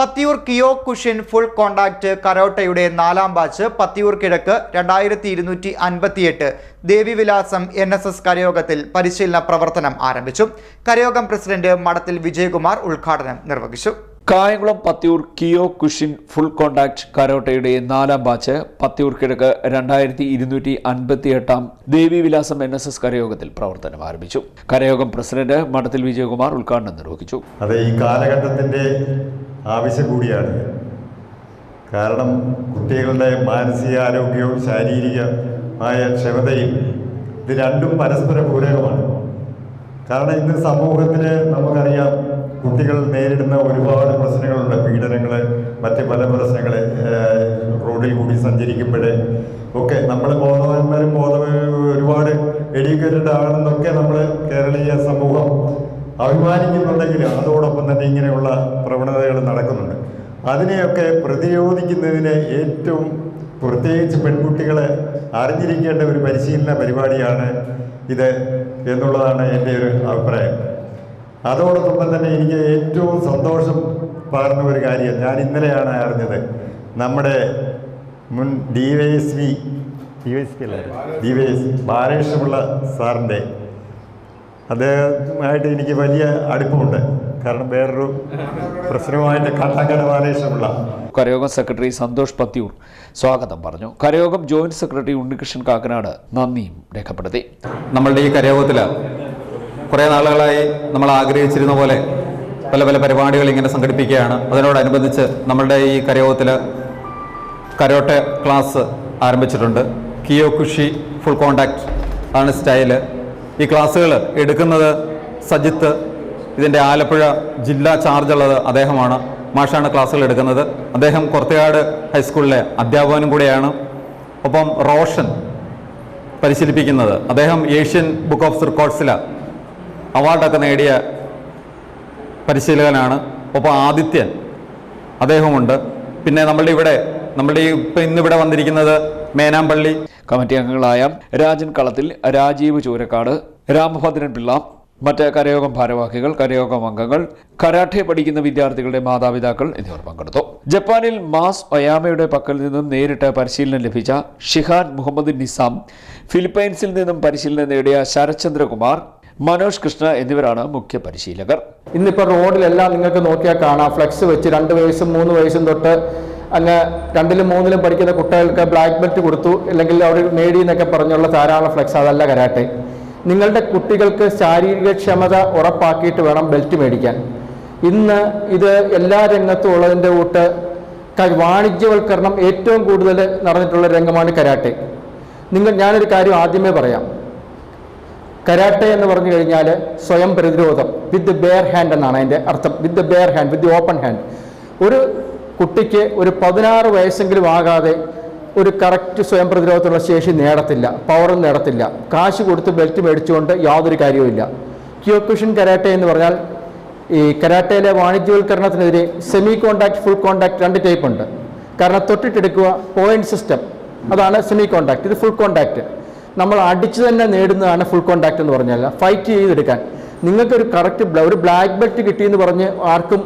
Pathiyoor Kyokushin full contact കരോട്ടയുടെ നാലാം batch Pathiyoor കിഴക്ക് രണ്ടായിരത്തി ഇരുന്നൂറ്റി അൻപത്തിയെട്ട് ദേവിവിലാസം എൻ എസ് എസ് കരയോഗത്തിൽ പരിശീലന പ്രവർത്തനം ആരംഭിച്ചു. കരയോഗം പ്രസിഡന്റ് മഠത്തിൽ വിജയകുമാർ ഉദ്ഘാടനം നിർവഹിച്ചു. Kayamkulam Pathiyoor Kyokushin full contact കരോട്ടയുടെ നാലാം ബാച്ച് പത്തിയൂർ കിഴക്ക് രണ്ടായിരത്തി ഇരുന്നൂറ്റി അൻപത്തി എട്ടാം ദേവിവിലാസം എൻ എസ് എസ് കരയോഗത്തിൽ പ്രവർത്തനം ആരംഭിച്ചു. കരയോഗം പ്രസിഡന്റ് മഠത്തിൽ വിജയകുമാർ ഉദ്ഘാടനം നിർവഹിച്ചു. അതെ ഈ കാലഘട്ടത്തിന്റെ ആവശ്യം കൂടിയാണ്. കാരണം കുട്ടികളുടെ മാനസികാരോഗ്യവും ശാരീരികമായ ക്ഷമതയും ഇത് രണ്ടും പരസ്പര പൂരകമാണ്. കാരണം ഇന്ന് സമൂഹത്തിൽ നമുക്കറിയാം കുട്ടികൾ നേരിടുന്ന ഒരുപാട് പ്രശ്നങ്ങളുണ്ട്. പീഡനങ്ങൾ മറ്റ് പല പ്രശ്നങ്ങൾ റോഡിൽ കൂടി സഞ്ചരിക്കുമ്പോഴേ ഒക്കെ നമ്മൾ ബോധവാന്മാരും ബോധ ഒരുപാട് എഡ്യൂക്കേറ്റഡ് ആണെന്നൊക്കെ നമ്മൾ കേരളീയ സമൂഹം അഭിമാനിക്കുന്നുണ്ടെങ്കിൽ അതോടൊപ്പം തന്നെ ഇങ്ങനെയുള്ള പ്രവണതകൾ നടക്കുന്നുണ്ട്. അതിനെയൊക്കെ പ്രതിരോധിക്കുന്നതിന് ഏറ്റവും പ്രത്യേകിച്ച് പെൺകുട്ടികളെ അറിഞ്ഞിരിക്കേണ്ട ഒരു പരിശീലന പരിപാടിയാണ് ഇത് എന്നുള്ളതാണ് എന്റെ ഒരു അഭിപ്രായം. അതോടൊപ്പം തന്നെ എനിക്ക് ഏറ്റവും സന്തോഷം പകർന്ന ഒരു കാര്യം ഞാൻ ഇന്നലെയാണ് അറിഞ്ഞത്. നമ്മുടെ മുൻ D Y S V D Y S P D Y S Balakrishna Pillai സാറിന്റെ അദ്ദേഹമായിട്ട് എനിക്ക് വലിയ അടുപ്പമുണ്ട്. കാരണം വേറൊരു പ്രശ്നമായിട്ട് കാട്ടാക്കട ബാലകൃഷ്ണപിള്ള കരയോഗം സെക്രട്ടറി സന്തോഷ് പത്തിയൂർ സ്വാഗതം പറഞ്ഞു. കരയോഗം ജോയിന്റ് സെക്രട്ടറി ഉണ്ണികൃഷ്ണൻ കാക്കനാട് നന്ദിയും രേഖപ്പെടുത്തി. നമ്മളുടെ ഈ കരയോഗത്തിൽ കുറേ നാളുകളായി നമ്മൾ ആഗ്രഹിച്ചിരുന്ന പോലെ പല പല പരിപാടികൾ ഇങ്ങനെ സംഘടിപ്പിക്കുകയാണ്. അതിനോടനുബന്ധിച്ച് നമ്മളുടെ ഈ കരയോഗത്തിൽ കരോട്ടെ ക്ലാസ് ആരംഭിച്ചിട്ടുണ്ട്. കിയോ കുഷി ഫുൾ കോണ്ടാക്ട് ആണ് സ്റ്റൈൽ. ഈ ക്ലാസ്സുകൾ എടുക്കുന്നത് സജിത്ത് ഇതിന്റെ ആലപ്പുഴ ജില്ലാ ചാർജ് ഉള്ളത് അദ്ദേഹമാണ്. മാഷാണ് ക്ലാസ്സുകൾ എടുക്കുന്നത്. അദ്ദേഹം കൊർത്തയാട് ഹൈസ്കൂളിലെ അധ്യാപകനും കൂടെയാണ്. ഒപ്പം റോഷൻ പരിശീലിപ്പിക്കുന്നത്. അദ്ദേഹം ഏഷ്യൻ ബുക്ക് ഓഫ് റെക്കോർഡ്സിലെ അവാർഡൊക്കെ നേടിയ പരിശീലകനാണ്. ഒപ്പം ആദിത്യൻ അദ്ദേഹമുണ്ട് പിന്നെ നമ്മളുടെ ഇവിടെ നമ്മളുടെ ഇപ്പം ഇന്നിവിടെ വന്നിരിക്കുന്നത് മേനാമ്പള്ളി കമ്മിറ്റി അംഗങ്ങളായ രാജൻ കളത്തിൽ രാജീവ് ചൂരക്കാട് രാമഭദ്രൻ പിള്ള മറ്റ് കരയോഗം ഭാരവാഹികൾ കരയോഗം അംഗങ്ങൾ കരാട്ടെ പഠിക്കുന്ന വിദ്യാർത്ഥികളുടെ മാതാപിതാക്കൾ എന്നിവർ പങ്കെടുത്തു. ജപ്പാനിൽ മാസ് ഒയാമയുടെ പക്കൽ നിന്നും നേരിട്ട് പരിശീലനം ലഭിച്ച ഷിഹാൻ മുഹമ്മദ് നിസാം ഫിലിപ്പൈൻസിൽ നിന്നും പരിശീലനം നേടിയ ശരത്ചന്ദ്രകുമാർ മനോജ് കൃഷ്ണ എന്നിവരാണ് മുഖ്യ പരിശീലകർ. ഇന്നിപ്പോൾ റോഡിലെല്ലാം നിങ്ങൾക്ക് നോക്കിയാൽ കാണാം. ഫ്ലെക്സ് വെച്ച് രണ്ട് വയസ്സും മൂന്ന് വയസ്സും തൊട്ട് അങ്ങനെ രണ്ടിലും മൂന്നിലും പഠിക്കുന്ന കുട്ടികൾക്ക് ബ്ലാക്ക് ബെൽറ്റ് കൊടുത്തു. അല്ലെങ്കിൽ അവർ നേടി എന്നൊക്കെ പറഞ്ഞുള്ള ധാരാളം ഫ്ലെക്സ്. അതല്ല കരാട്ടെ. നിങ്ങളുടെ കുട്ടികൾക്ക് ശാരീരിക ക്ഷമത ഉറപ്പാക്കിയിട്ട് വേണം ബെൽറ്റ് മേടിക്കാൻ. ഇന്ന് ഇത് എല്ലാ രംഗത്തും ഉള്ളതിന്റെ കൂട്ട് വാണിജ്യവൽക്കരണം ഏറ്റവും കൂടുതൽ നടന്നിട്ടുള്ള രംഗമാണ് കരാട്ടെ. നിങ്ങൾ ഞാനൊരു കാര്യം ആദ്യമേ പറയാം. കരാട്ടെ എന്ന് പറഞ്ഞു കഴിഞ്ഞാൽ സ്വയം പ്രതിരോധം വിത്ത് ബെയർ ഹാൻഡ് എന്നാണ് അതിന്റെ അർത്ഥം. With bare hand with open hand ഒരു കുട്ടിക്ക് ഒരു പതിനാറ് വയസ്സെങ്കിലും ആകാതെ ഒരു കറക്റ്റ് സ്വയം പ്രതിരോധത്തിനുള്ള ശേഷി നേടത്തില്ല പവറും നേടത്തില്ല. കാശ് കൊടുത്ത് ബെൽറ്റ് മേടിച്ചുകൊണ്ട് യാതൊരു കാര്യവുമില്ല. ക്യോക്കുഷൻ കരാട്ടെ എന്ന് പറഞ്ഞാൽ ഈ കരാട്ടയിലെ വാണിജ്യവൽക്കരണത്തിനെതിരെ സെമി കോണ്ടാക്ട് ഫുൾ കോണ്ടാക്ട് രണ്ട് ടൈപ്പ് ഉണ്ട്. കാരണം തൊട്ടിട്ടെടുക്കുക പോയിന്റ് സിസ്റ്റം അതാണ് സെമി കോണ്ടാക്ട് ഇത് ഫുൾ കോണ്ടാക്ട് നമ്മൾ അടിച്ച് തന്നെ നേടുന്നതാണ് ഫുൾ കോണ്ടാക്ട് എന്ന് പറഞ്ഞാൽ ഫൈറ്റ് ചെയ്തെടുക്കാൻ. നിങ്ങൾക്കൊരു കറക്റ്റ് ഒരു ബ്ലാക്ക് ബെൽറ്റ് കിട്ടിയെന്ന് പറഞ്ഞ് ആർക്കും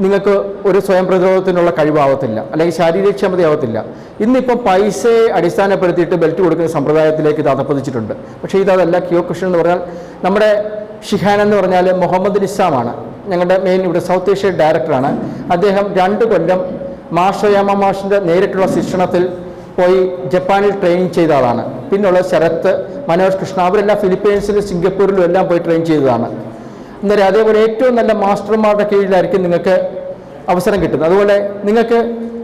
നിങ്ങൾക്ക് ഒരു സ്വയം പ്രതിരോധത്തിനുള്ള കഴിവാവത്തില്ല അല്ലെങ്കിൽ ശാരീരിക ക്ഷമതയാവത്തില്ല ഇന്നിപ്പം പൈസയെ അടിസ്ഥാനപ്പെടുത്തിയിട്ട് ബെൽറ്റ് കൊടുക്കുന്ന സമ്പ്രദായത്തിലേക്ക് ഇത് അതപ്പതിച്ചിട്ടുണ്ട് പക്ഷേ ഇതല്ല കിയോകൃഷ്ണൻ എന്ന് പറഞ്ഞാൽ നമ്മുടെ ഷിഹാൻ എന്ന് പറഞ്ഞാൽ മുഹമ്മദ് നിസ്സാമാണ് ഞങ്ങളുടെ മെയിൻ ഇവിടെ സൗത്ത് ഏഷ്യ ഡയറക്ടറാണ് അദ്ദേഹം രണ്ട് കൊല്ലം മാഷോയാമ മാഷിന്റെ നേരിട്ടുള്ള ശിക്ഷണത്തിൽ പോയി ജപ്പാനിൽ ട്രെയിനിങ് ചെയ്ത ആളാണ്. പിന്നുള്ള ശരത്ത് മനോജ് കൃഷ്ണ അവരെല്ലാം ഫിലിപ്പീൻസിലും സിംഗപ്പൂരിലും എല്ലാം പോയി ട്രെയിൻ ചെയ്തതാണ്. അന്നേരം അതേപോലെ ഏറ്റവും നല്ല മാസ്റ്റർമാരുടെ കീഴിലായിരിക്കും നിങ്ങൾക്ക് അവസരം കിട്ടുന്നത്. അതുപോലെ നിങ്ങൾക്ക്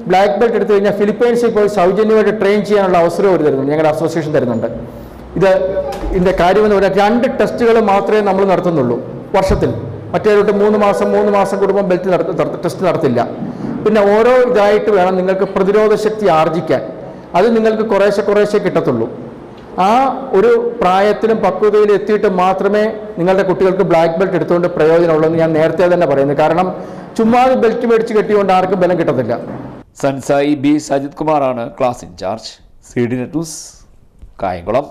ബ്ലാക്ക് ബെൽറ്റ് എടുത്തു കഴിഞ്ഞാൽ ഫിലിപ്പൈൻസിൽ പോയി സൗജന്യമായിട്ട് ട്രെയിൻ ചെയ്യാനുള്ള അവസരം അവർ തരുന്നുണ്ട്. ഞങ്ങളുടെ അസോസിയേഷൻ തരുന്നുണ്ട്. ഇത് ഇതിന്റെ കാര്യമെന്ന് പറഞ്ഞാൽ രണ്ട് ടെസ്റ്റുകൾ മാത്രമേ നമ്മൾ നടത്തുന്നുള്ളൂ വർഷത്തിൽ. മറ്റേതൊട്ട് മൂന്ന് മാസം മൂന്ന് മാസം കൂടുമ്പോൾ ബെൽറ്റ് നടത്ത ടെസ്റ്റ് നടത്തില്ല. പിന്നെ ഓരോ ഇതായിട്ട് വേണം നിങ്ങൾക്ക് പ്രതിരോധ ശക്തി ആർജിക്കാൻ. അത് നിങ്ങൾക്ക് കുറേശ്ശെ കുറേശ്ശെ കിട്ടത്തുള്ളൂ. ആ ഒരു പ്രായത്തിലും പക്വതയിലും എത്തിയിട്ട് മാത്രമേ നിങ്ങളുടെ കുട്ടികൾക്ക് ബ്ലാക്ക് ബെൽറ്റ് എടുത്തുകൊണ്ട് പ്രയോജനമുള്ളൂ എന്ന് ഞാൻ നേരത്തെ തന്നെ പറയുന്നത് കാരണം ചുമ്മാതെ ബെൽറ്റ് മേടിച്ച് കെട്ടിക്കൊണ്ട് ആർക്കും ബലം കിട്ടത്തില്ല. സൻസായി ബി സജിത് കുമാറാണ് class incharge C D net news Kayamkulam.